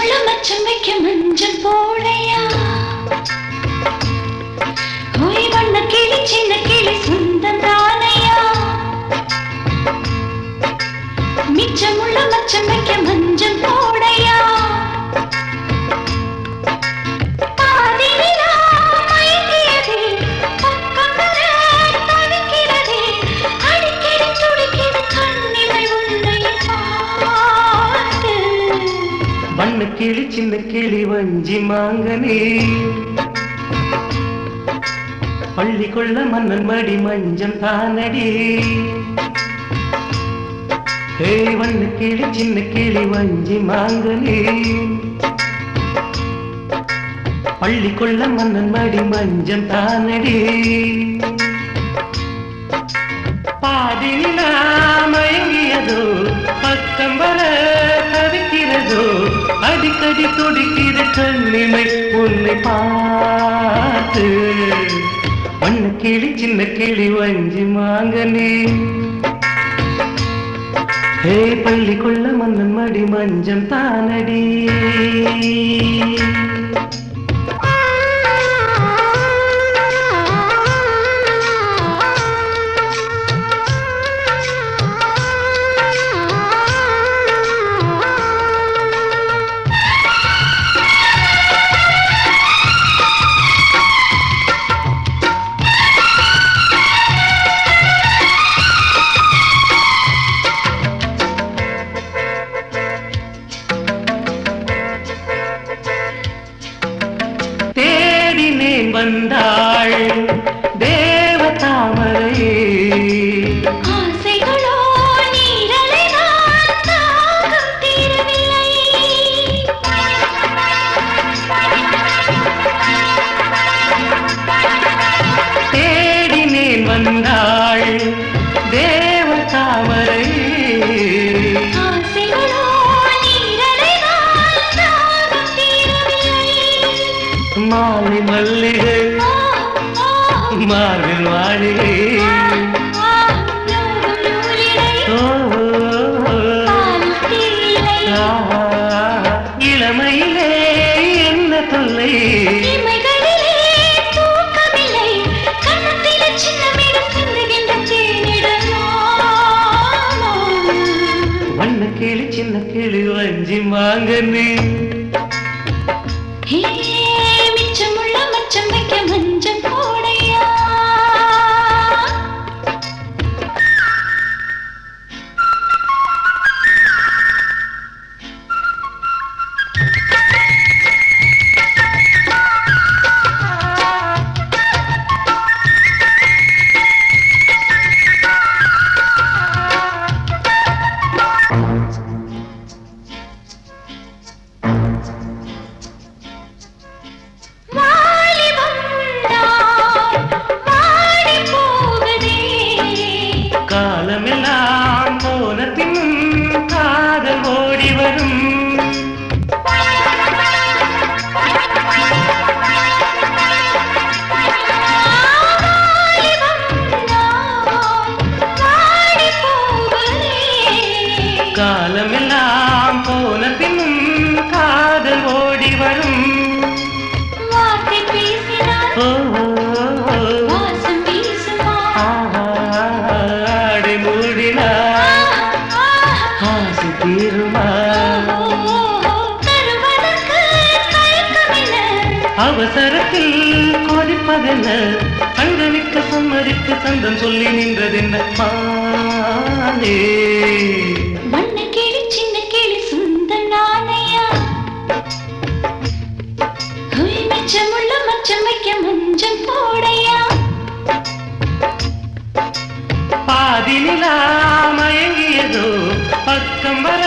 மிச்சமுள்ள மச்சம் வைக்க மஞ்சள் போலையா? ஓய் வண்ண கிளி சின்ன கிளி சொந்தம் தானையா மிச்சமுள்ள மச்சம் வைக்க மஞ்சள் வண்ண கிளி சின்ன கிளி வஞ்சி மாங்கனே. பள்ளி கொள்ள மன்னன் மடி மஞ்சம் தானடி. ஏய் வண்ண கிளி சின்ன கிளி வஞ்சி மாங்கனே. பள்ளி கொள்ள மன்னன் மடி மஞ்சம் தானடி. பாதினா மயங்கியதோ பக்கம் வர ஏதோ அடிக்கடி துடிக்கிற கண்ணிமை உன்னை பார்த்து. வண்ண கிளி சின்ன கிளி வஞ்சி மாங்கனே. ஹே பள்ளி கொள்ள மன்னன் மடி மஞ்சம் தானடி. வந்தாள் தேவ தாமரையே. தேடினேன் வந்தாள் தேவ தாமரையே மாலை மல்லிகை. ஆ, ஆ, மார்பில் வாழிகை இளமையிலே என்ன தொல்லை. சின்ன வண்ண சின்ன வஞ்சி வாங்க நீ மச்சம் காலமெல்லாம் போன பின்னும் காதல் ஓடி வரும். ஆடை மூடினா ஆசை தீருமா? அவசரத்தில் கொதிப்பதென்ன அங்கமிக்க சம்மதிக்கு சந்தம் சொல்லி நின்றதென்ன? மானே. பாதி நிலா மயங்கியதோ பக்கம் வர